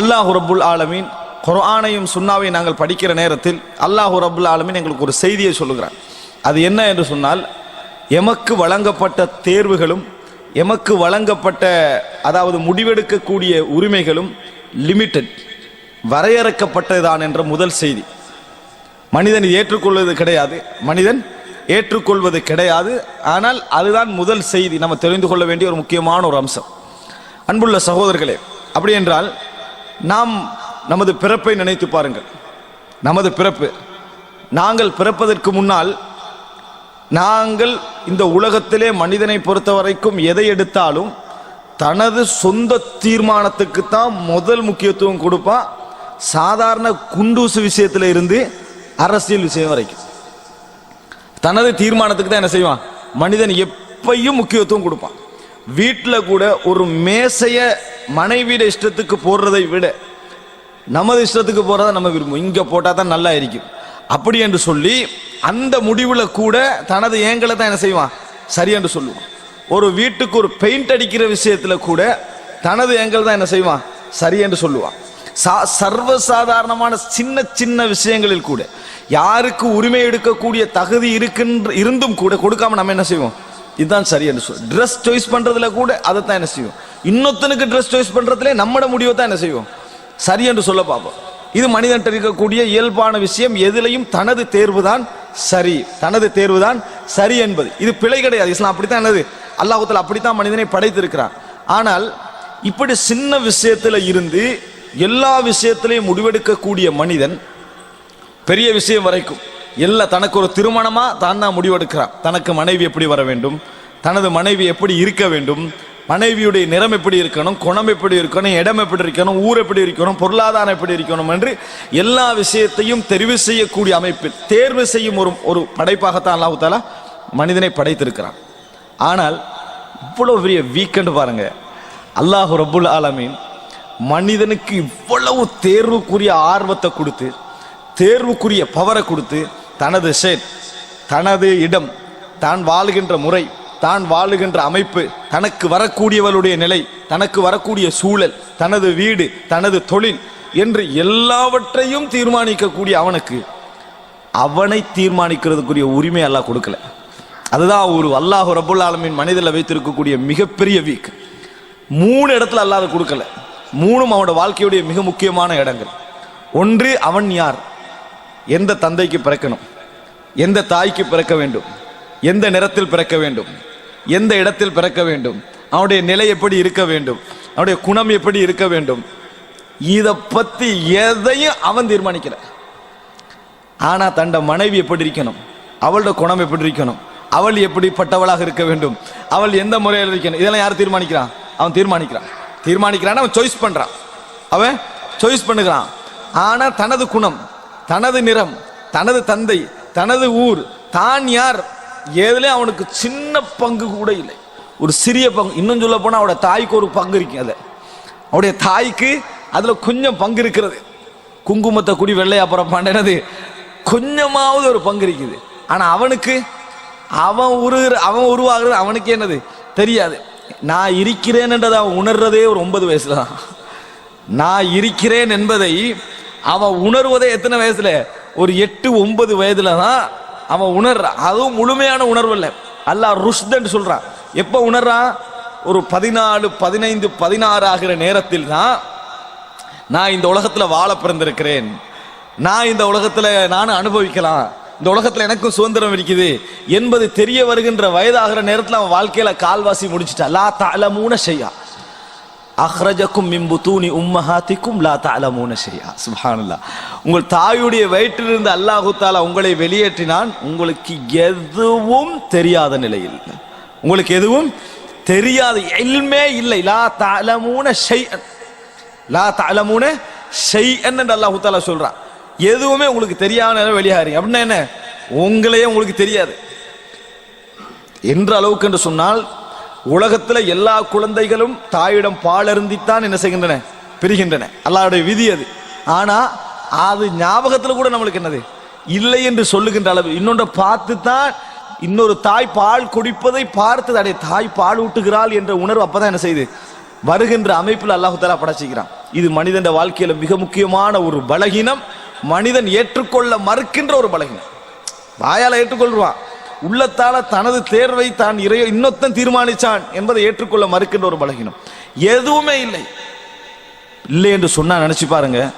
அல்லாஹு ரபுல் ஆலமீன் குர்ஆனையும் சுன்னாவையும் நாங்கள் படிக்கிற நேரத்தில் அல்லாஹு ரபுல் ஆலமீன் எங்களுக்கு ஒரு செய்தியை சொல்லுகிறார். அது என்ன என்று சொன்னால் எமக்கு வழங்கப்பட்ட தேர்வுகளும் எமக்கு வழங்கப்பட்ட அதாவது முடிவெடுக்கக்கூடிய உரிமைகளும் லிமிட்டெட் வரையறுக்கப்பட்டதுதான் என்ற முதல் செய்தி. மனிதன் ஏற்றுக்கொள்வது கிடையாது. மனிதன் ஏற்றுக்கொள்வது கிடையாது. ஆனால் அதுதான் முதல் செய்தி. நம்ம தெரிந்து கொள்ள வேண்டிய ஒரு முக்கியமான ஒரு அம்சம். அன்புள்ள சகோதரர்களே அப்படி என்றால் நாம் நமது பிறப்பை நினைத்து பாருங்கள். நமது பிறப்பு. நாங்கள் பிறப்பதற்கு முன்னால் நாங்கள் இந்த உலகத்திலே மனிதனை பொறுத்த வரைக்கும் எதை எடுத்தாலும் தனது சொந்த தீர்மானத்துக்கு தான் முதல் முக்கியத்துவம் கொடுப்பான் சாதாரண குண்டூசு விஷயத்தில் இருந்து அரசியல் விஷயம் வரைக்கும். தனது தீர்மானத்துக்கு தான் என்ன செய்வான்? மனிதன் எப்பையும் முக்கியத்துவம் கொடுப்பான். வீட்டில் கூட ஒரு மேசைய மனைவியோட இஷ்டத்துக்கு போடுறதை விட நமது இஷ்டத்துக்கு போறதை நம்ம விரும்புவோம். இங்க போட்டா தான் நல்லா இருக்கும். அப்படி என்று சொல்லி அந்த முடிவில் கூட தனது ஏங்களை தான் என்ன செய்வான்? சரி என்று சொல்லுவான். ஒரு வீட்டுக்கு ஒரு பெயிண்ட் அடிக்கிற விஷயத்துல கூட தனது ஏங்கல் தான் என்ன செய்வான்? சரி என்று சொல்லுவான். சா- சர்வசாதாரணமான சின்ன சின்ன விஷயங்களில் கூட யாருக்கு உரிமை எடுக்கக்கூடிய தகுதி இருக்கின்ற இருந்தும் கூட கொடுக்காம நம்ம என்ன செய்வோம்? இதுதான் சரி என்று சொல். ட்ரெஸ் சாய்ஸ் பண்ணுறதுல கூட அதை தான் என்ன செய்வோம் இன்னொத்தனுக்கு ட்ரெஸ் சாய்ஸ் பண்ணுறதுலே நம்மட முடிவை தான் என்ன செய்வோம் சரி என்று சொல்ல பார்ப்போம். இது மனிதன் இருக்கக்கூடிய இயல்பான விஷயம். எதிலையும் தனது தேர்வு தான் சரி. தனது தேர்வு தான் சரி என்பது. இது பிழை கிடையாது. இஸ்லாம் அப்படித்தான் என்னது? அல்லாஹத்தில் அப்படித்தான் மனிதனை படைத்திருக்கிறான். ஆனால் இப்படி சின்ன விஷயத்தில் இருந்து எல்லா விஷயத்திலையும் முடிவெடுக்கக்கூடிய மனிதன் பெரிய விஷயம் வரைக்கும் இல்லை தனக்கு ஒரு திருமணமாக தான் தான் முடிவெடுக்கிறான். தனக்கு மனைவி எப்படி வர வேண்டும்? தனது மனைவி எப்படி இருக்க வேண்டும்? மனைவியுடைய நிறம் எப்படி இருக்கணும்? குணம் எப்படி இருக்கணும்? இடம் எப்படி இருக்கணும்? ஊர் எப்படி இருக்கணும்? பொருளாதாரம் எப்படி இருக்கணும்? என்று எல்லா விஷயத்தையும் தெரிவு செய்யக்கூடிய அமைப்பில் தேர்வு செய்யும் ஒரு ஒரு படைப்பாகத்தான் அல்லாஹ் தாலா மனிதனை படைத்திருக்கிறான். ஆனால் இவ்வளோ பெரிய வீக்கெண்டு பாருங்க. அல்லாஹ் ரபுல் ஆலமீன் மனிதனுக்கு இவ்வளவு தேர்வுக்குரிய ஆர்வத்தை கொடுத்து தேர்வுக்குரிய பவரை கொடுத்து தனது ஷேட் தனது இடம் தான் வாழுகின்ற முறை தான் வாழுகின்ற அமைப்பு தனக்கு வரக்கூடியவளுடைய நிலை தனக்கு வரக்கூடிய சூழல் தனது வீடு தனது தொழில் என்று எல்லாவற்றையும் தீர்மானிக்கக்கூடிய அவனுக்கு அவனை தீர்மானிக்கிறதுக்குரிய உரிமை அல்லாஹ் கொடுக்கல. அதுதான் ஒரு அல்லாஹ் ரபுல் ஆலமின் மனிதனில் வைத்திருக்கக்கூடிய மிகப்பெரிய வீக் மூணு இடத்துல அல்லாத கொடுக்கல. மூணும் அவனோட வாழ்க்கையுடைய மிக முக்கியமான இடங்கள். ஒன்று அவன் யார்? எந்த தந்தைக்கு பிறக்கணும்? எந்த தாய்க்கு பிறக்க வேண்டும்? எந்த நிறத்தில் பிறக்க வேண்டும்? எந்த இடத்தில் பிறக்க வேண்டும்? அவனுடைய நிலை எப்படி இருக்க வேண்டும்? அவனுடைய குணம் எப்படி இருக்க வேண்டும்? இதை பற்றி எதையும் அவன் தீர்மானிக்கல. ஆனால் தண்ட மனைவி எப்படி இருக்கணும்? அவளோட குணம் எப்படி இருக்கணும்? அவள் எப்படிப்பட்டவளாக இருக்க வேண்டும்? அவள் எந்த முறையில் இருக்கணும்? இதெல்லாம் யார் தீர்மானிக்கிறான் அவன் தீர்மானிக்கிறான். தீர்மானிக்கிறான் அவன் சாய்ஸ் பண்ணுறான் அவன் சாய்ஸ் பண்ணுகிறான். ஆனால் தனது குணம் தனது நிறம் தனது தந்தை தனது ஊர் தான் யார் எதுலயும் அவனுக்கு சின்ன பங்கு கூட இல்லை. ஒரு சிறிய பங்கு இன்னும் சொல்ல போனால் அவட தாய்க்கு ஒரு பங்கு இருக்கு அதில். அவருடைய தாய்க்கு அதில் கொஞ்சம் பங்கு இருக்கிறது. குங்குமத்தை குடி வெள்ளையா புறப்பாண்டது கொஞ்சமாவது ஒரு பங்கு இருக்குது. ஆனால் அவனுக்கு அவன் உருகிற அவன் உருவாகிறது அவனுக்கு என்னது? தெரியாது. நான் இருக்கிறேன்ன்றதை அவன் உணர்றதே ஒரு ஒன்பது வயசுல தான். நான் இருக்கிறேன் என்பதை அவன் உணர்வதே எத்தனை வயசுல? ஒரு எட்டு ஒன்பது வயதுல தான் அவன் உணர்றான் அதுவும் முழுமையான உணர்வு இல்லை. அல்லாஹ் ருஷ்தன்னு சொல்றான். எப்போ உணர்றான்? ஒரு பதினாலு பதினைந்து பதினாறு ஆகிற நேரத்தில் தான் நான் இந்த உலகத்தில் வாழ பிறந்திருக்கிறேன். நான் இந்த உலகத்தில் நானும் அனுபவிக்கலாம். இந்த உலகத்தில் எனக்கும் சுதந்திரம் இருக்குது. என்பது தெரிய வருகின்ற வயதாகிற நேரத்தில் அவன் வாழ்க்கையில் கால்வாசி முடிச்சிட்டா லா தலமூன செய்யா அஹ்ரஜக்கும் மிம்புத்தூனி உம்மஹாத்திக்கும் லா தாலமூன செய்யா சுப்ஹானல்லாஹ் உங்கள் தாயுடைய வயிற்றிலிருந்து அல்லாஹு தாலா உங்களை வெளியேற்றினான். உங்களுக்கு எதுவும் தெரியாத நிலையில். உங்களுக்கு எதுவும் தெரியாத எல்மே இல்லை. லா தாலமூன ஷைஅன் லா தாலமூன ஷைஅன் என்று அல்லாஹு தாலா சொல்றான். எதுவுமே உங்களுக்கு தெரியாத வெளியாகிறீங்க. அப்படின்னா என்ன? உங்களையே உங்களுக்கு தெரியாது. என்ற அளவுக்கு என்று சொன்னால் உலகத்தில் எல்லா குழந்தைகளும் தாயிடம் பால் அருந்தித்தான் என்ன செய்கின்றன? பிரிகின்றன. அல்லாவுடைய விதி அது. ஆனா அது ஞாபகத்தில் கூட நம்மளுக்கு என்னது? இல்லை என்று சொல்லுகின்ற அளவு. இன்னொன்று பார்த்து தான் இன்னொரு தாய் பால் குடிப்பதை பார்த்து அடைய தாய் பால் ஊட்டுகிறாள் என்ற உணர்வு அப்பதான் என்ன செய்யுது வருகின்ற அமைப்பில் அல்லாஹு தாலா படைச்சிக்கிறான் இது மனிதன் வாழ்க்கையில மிக முக்கியமான ஒரு பலகீனம். மனிதன் ஏற்றுக்கொள்ள மறுக்கின்ற ஒரு பலகீனம். வாயால ஏற்றுக்கொள்வான். உள்ளத்தால தனது தேர்வை தான் இறைய இன்னொத்தன் தீர்மானிச்சான் என்பதை ஏற்றுக்கொள்ள மறுக்கின்ற ஒரு பலகீனம். எதுவுமே இல்லை. இல்லை என்று சொன்னா நினைச்சு பாருங்க.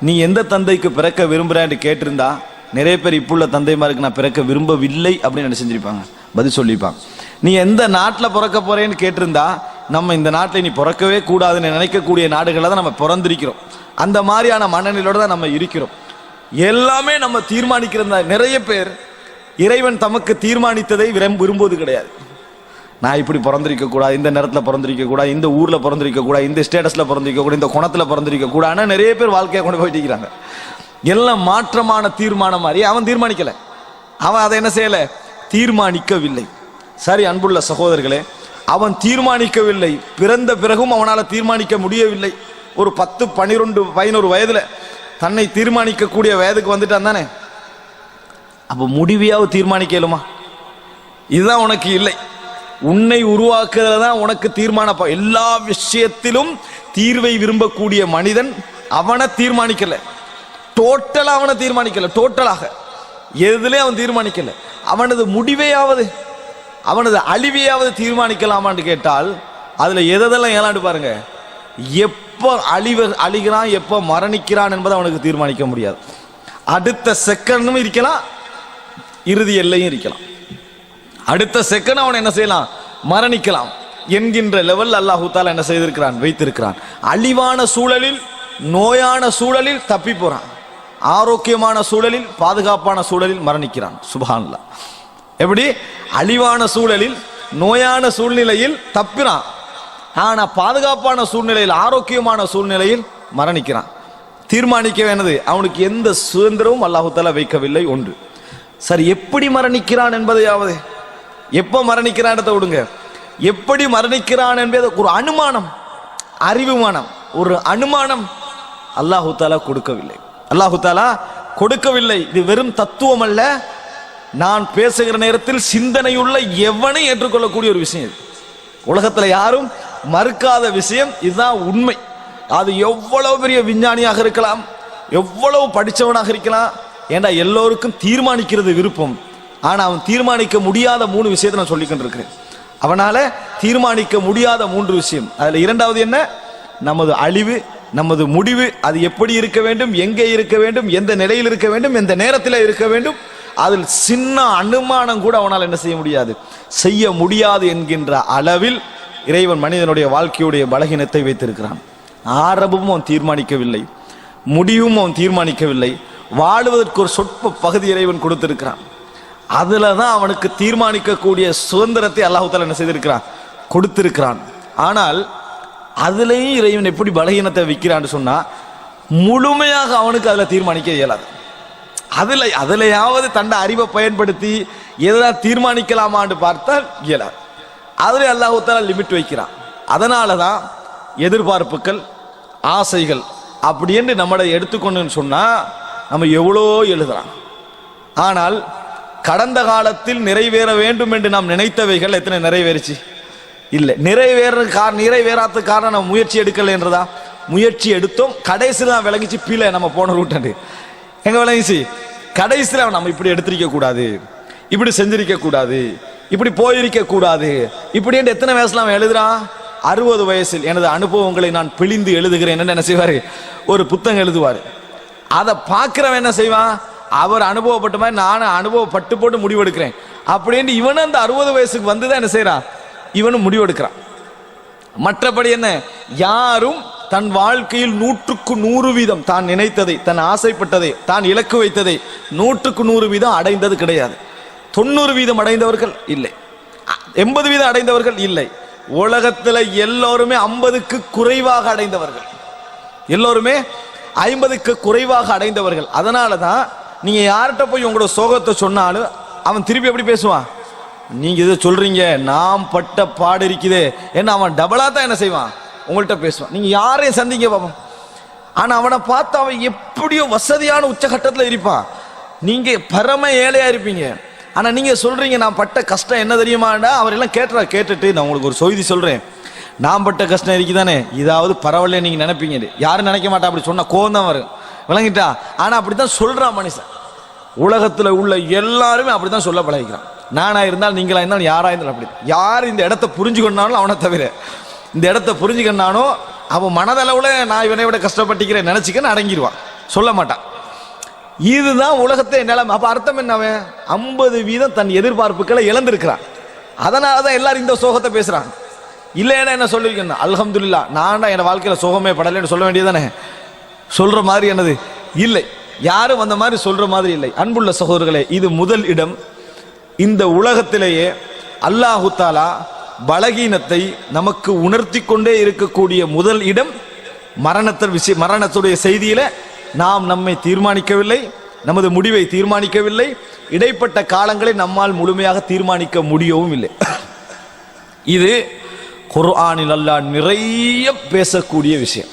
நீ எந்த தந்தைக்கு பிறக்க விரும்புறேன்னு கேட்டிருந்தா நிறைய பேர் இப்புள்ள தந்தைமாருக்கு நான் பிறக்க விரும்பவில்லை அப்படின்னு நினைச்சிருப்பாங்க பதில் சொல்லிப்பாங்க. நீ எந்த நாட்டில் பிறக்க போறேன்னு கேட்டிருந்தா நம்ம இந்த நாட்டில் நீ பிறக்கவே கூடாதுன்னு நினைக்கக்கூடிய நாடுகளில் தான் நம்ம பிறந்திருக்கிறோம். அந்த மாதிரியான மனநிலையோடு தான் நம்ம இருக்கிறோம். எல்லாமே நம்ம தீர்மானிக்கிறதா நிறைய பேர் இறைவன் தமக்கு தீர்மானித்ததை விரும்ப விரும்புவது கிடையாது. நான் இப்படி பிறந்திருக்க கூடாது இந்த நேரத்தில் பிறந்திருக்க கூடாது இந்த ஊரில் பிறந்திருக்க கூடாது இந்த ஸ்டேட்டஸில் பிறந்திருக்க கூடாது இந்த குணத்தில் பிறந்திருக்க கூடாது ஆனால் நிறைய பேர் வாழ்க்கையை கொண்டு போயிட்டு இருக்கிறாங்க. எல்லாம் மாற்றமான தீர்மானம் மாதிரி. அவன் தீர்மானிக்கலை. அவன் அதை என்ன செய்யலை? தீர்மானிக்கவில்லை. சரி அன்புள்ள சகோதரர்களே அவன் தீர்மானிக்கவில்லை. பிறந்த பிறகும் அவனால் தீர்மானிக்க முடியவில்லை. ஒரு பத்து பனிரெண்டு பதினோரு வயதில் தன்னை தீர்மானிக்கக்கூடிய வயதுக்கு வந்துட்டான் தானே? அப்போ முடிவையாவது தீர்மானிக்கலுமா இதுதான் உனக்கு இல்லை. உன்னை உருவாக்குறதுல தான் உனக்கு தீர்மானம். எல்லா விஷயத்திலும் தீர்வை விரும்பக்கூடிய மனிதன் அவனை தீர்மானிக்கல. டோட்டலாக அவனை தீர்மானிக்கல. டோட்டலாக எதுலேயும் அவன் தீர்மானிக்கல. அவனது முடிவையாவது அவனது அழிவையாவது தீர்மானிக்கலாமான்னு கேட்டால் அதில் எதெல்லாம் ஏலாண்டு பாருங்க. எப்போ அழிவு அழிகிறான் எப்போ மரணிக்கிறான் என்பதை அவனுக்கு தீர்மானிக்க முடியாது. அடுத்த செகண்டும் இருக்கலாம். இறுதி எல்லையும் இருக்கலாம். அடுத்த செகண்ட் அவன் என்ன செய்யலாம்? மரணிக்கலாம். என்கின்ற லெவல் அல்லாஹூ தாலா என்ன செய்திருக்கிறான்? வைத்திருக்கிறான். அழிவான சூழலில் நோயான சூழலில் தப்பி போறான். ஆரோக்கியமான சூழலில் பாதுகாப்பான சூழலில் மரணிக்கிறான். சுபஹான்லா எப்படி? அழிவான சூழலில் நோயான சூழ்நிலையில் தப்பினான். ஆனால் பாதுகாப்பான சூழ்நிலையில் ஆரோக்கியமான சூழ்நிலையில் மரணிக்கிறான். தீர்மானிக்க வேண்டது அவனுக்கு எந்த சுதந்திரமும் அல்லாஹு தாலா வைக்கவில்லை. ஒன்று. சார் எப்படி மரணிக்கிறான் என்பதையாவது எப்ப மரணிக்கிறான் விடுங்க. எப்படி மரணிக்கிறான் என்பது ஒரு அனுமானம் அறிவுமானம் ஒரு அனுமானம் அல்லாஹு தாலா கொடுக்கவில்லை. அல்லாஹு தாலா கொடுக்கவில்லை. இது வெறும் தத்துவம் அல்ல. நான் பேசுகிற நேரத்தில் சிந்தனையுள்ள எவனை ஏற்றுக்கொள்ளக்கூடிய ஒரு விஷயம் இது. உலகத்தில் யாரும் மறுக்காத விஷயம் இதுதான் உண்மை. அது எவ்வளவு பெரிய விஞ்ஞானியாக இருக்கலாம் எவ்வளவு படித்தவனாக இருக்கலாம் ஏண்டா எல்லோருக்கும் தீர்மானிக்கிறது விருப்பம்? ஆனால் அவன் தீர்மானிக்க முடியாத மூணு விஷயத்தை நான் சொல்லிக்கிட்டு இருக்கிறேன் தீர்மானிக்க முடியாத மூன்று விஷயம். அதில் இரண்டாவது என்ன? நமது அழிவு நமது முடிவு அது எப்படி இருக்க வேண்டும் எங்கே இருக்க வேண்டும் எந்த நிலையில் இருக்க வேண்டும் எந்த நேரத்தில் இருக்க வேண்டும் அதில் சின்ன அனுமானம் கூட அவனால் என்ன செய்ய முடியாது. செய்ய முடியாது என்கின்ற அளவில் இறைவன் மனிதனுடைய வாழ்க்கையுடைய பலகீனத்தை வைத்திருக்கிறான். ஆரம்பமும் அவன் தீர்மானிக்கவில்லை. முடிவும் அவன் தீர்மானிக்கவில்லை. வாழுவதற்கு ஒரு சொற்ப பகுதி இறைவன் கொடுத்திருக்கிறான். அதில் தான் அவனுக்கு தீர்மானிக்கக்கூடிய சுதந்திரத்தை அல்லாஹால என்ன செய்திருக்கிறான்? கொடுத்திருக்கிறான். ஆனால் அதுலேயும் இறைவன் எப்படி பலகீனத்தை விற்கிறான்னு சொன்னால் முழுமையாக அவனுக்கு அதில் தீர்மானிக்க இயலாது. அதில் அதிலையாவது தண்டை அறிவை பயன்படுத்தி எதனால் தீர்மானிக்கலாமான்னு பார்த்தால் இயலாது. அதில் அல்லாஹால லிமிட் வைக்கிறான். அதனால தான் எதிர்பார்ப்புகள் ஆசைகள் அப்படின்னு நம்மளை எடுத்துக்கொண்டுன்னு சொன்னால் நம்ம எவ்வளோ எழுதலாம். ஆனால் கடந்த காலத்தில் நிறைவேற வேண்டும் என்று நாம் நினைத்தவைகள் எத்தனை நிறைவேறுச்சு? இல்லை நிறைவேற கார நிறைவேறாத காரணம் நம்ம முயற்சி எடுக்கலை என்றதா? முயற்சி எடுத்தோம் கடைசியில் தான் விளங்கிச்சு பீல நம்ம போன ரூட்டு எங்கே விளங்கிச்சு? கடைசியில் நம்ம இப்படி எடுத்திருக்க கூடாது. இப்படி செஞ்சிருக்க கூடாது. இப்படி போயிருக்க கூடாது. இப்படி என்று எத்தனை வயசுல அவன் எழுதுறான்? அறுபது வயசில். எனது அனுபவங்களை நான் பிழிந்து எழுதுகிறேன். என்ன செய்வார்? ஒரு புத்தகம் எழுதுவார். அதை பார்க்குறவன் என்ன செய்வான்? அவர் அனுபவப்பட்ட மாதிரி நானும் அனுபவப்பட்டு போட்டு முடிவெடுக்கிறேன். அப்படின்னு இவனும் அந்த அறுபது வயசுக்கு வந்து தான் என்ன செய்கிறான் இவனும் முடிவெடுக்கிறான். மற்றபடி என்ன? யாரும் தன் வாழ்க்கையில் நூற்றுக்கு நூறு வீதம் தான் நினைத்ததை தன் ஆசைப்பட்டதை தான் இலக்கு வைத்ததை நூற்றுக்கு நூறு வீதம் அடைந்தது கிடையாது. தொண்ணூறு வீதம் அடைந்தவர்கள் இல்லை. எண்பது வீதம் அடைந்தவர்கள் இல்லை. உலகத்தில் எல்லோருமே ஐம்பதுக்கு குறைவாக அடைந்தவர்கள். எல்லோருமே ஐம்பதுக்கு குறைவாக அடைந்தவர்கள். அதனால தான் நீங்கள் யார்கிட்ட போய் உங்களோட சோகத்தை சொன்னாலும் அவன் திருப்பி எப்படி பேசுவான்? நீங்கள் இதை சொல்கிறீங்க நாம் பட்ட பாடு இருக்குது. என்ன அவன் டபுளாக தான் என்ன செய்வான்? உங்கள்கிட்ட பேசுவான். நீங்கள் யாரையும் சந்திங்க பாப்போம். ஆனால் அவனை பார்த்து அவன் எப்படியோ வசதியான உச்சகட்டத்தில் இருப்பான். நீங்கள் பரம ஏழையாக இருப்பீங்க. ஆனால் நீங்கள் சொல்கிறீங்க நான் பட்ட கஷ்டம் என்ன தெரியுமாண்டா? அவரெல்லாம் கேட்டுறா கேட்டுட்டு நான் உங்களுக்கு ஒரு செய்தி சொல்கிறேன் நான் பட்ட கஷ்டம் இருக்குதானே இதாவது பரவாயில்ல நீங்கள் நினைப்பீங்க யாரும் நினைக்க மாட்டா அப்படி சொன்னால் கோவம் தான் வரும். விளங்கிட்டா? ஆனால் அப்படி தான் சொல்கிறான் மனுஷன். உலகத்தில் உள்ள எல்லாருமே அப்படித்தான் சொல்ல பழகிக்கிறான். நானாக இருந்தால் நீங்களாக இருந்தாலும் யாராக இருந்தாலும் அப்படி. யார் இந்த இடத்த புரிஞ்சுக்கொண்டாலும் அவனை தவிர இந்த இடத்த புரிஞ்சுக்கணானோ அவன் மனதளவில் நான் இவனை விட கஷ்டப்பட்டிக்கிறேன் நினச்சிக்கன்னு அடங்கிடுவான். சொல்ல மாட்டான். இதுதான் உலகத்தை நிலைமை. அப்போ அர்த்தம் என்னவன் ஐம்பது வீதம் தன் எதிர்பார்ப்புகளை இழந்திருக்கிறான். அதனால தான் எல்லாரும் இந்த சோகத்தை பேசுகிறாங்க இல்லைன்னா என்ன சொல்லிருக்கேன் அலமதுல்லா நான்டா என் வாழ்க்கையில் சோகமே படலைன்னு சொல்ல வேண்டியதானே சொல்கிற மாதிரி என்னது? இல்லை. யாரும் அந்த மாதிரி சொல்கிற மாதிரி இல்லை. அன்புள்ள சகோதரர்களே இது முதல் இடம். இந்த உலகத்திலேயே அல்லாஹு தாலா பலகீனத்தை நமக்கு உணர்த்தி கொண்டே இருக்கக்கூடிய முதல் இடம். மரணத்தர் விஷய மரணத்துடைய செய்தியில் நாம் நம்மை தீர்மானிக்கவில்லை. நமது முடிவை தீர்மானிக்கவில்லை. இடைப்பட்ட காலங்களை நம்மால் முழுமையாக தீர்மானிக்க முடியவும் இல்லை. இது குர்ஆனில் அல்லாஹ் நிறைய பேசக்கூடிய விஷயம்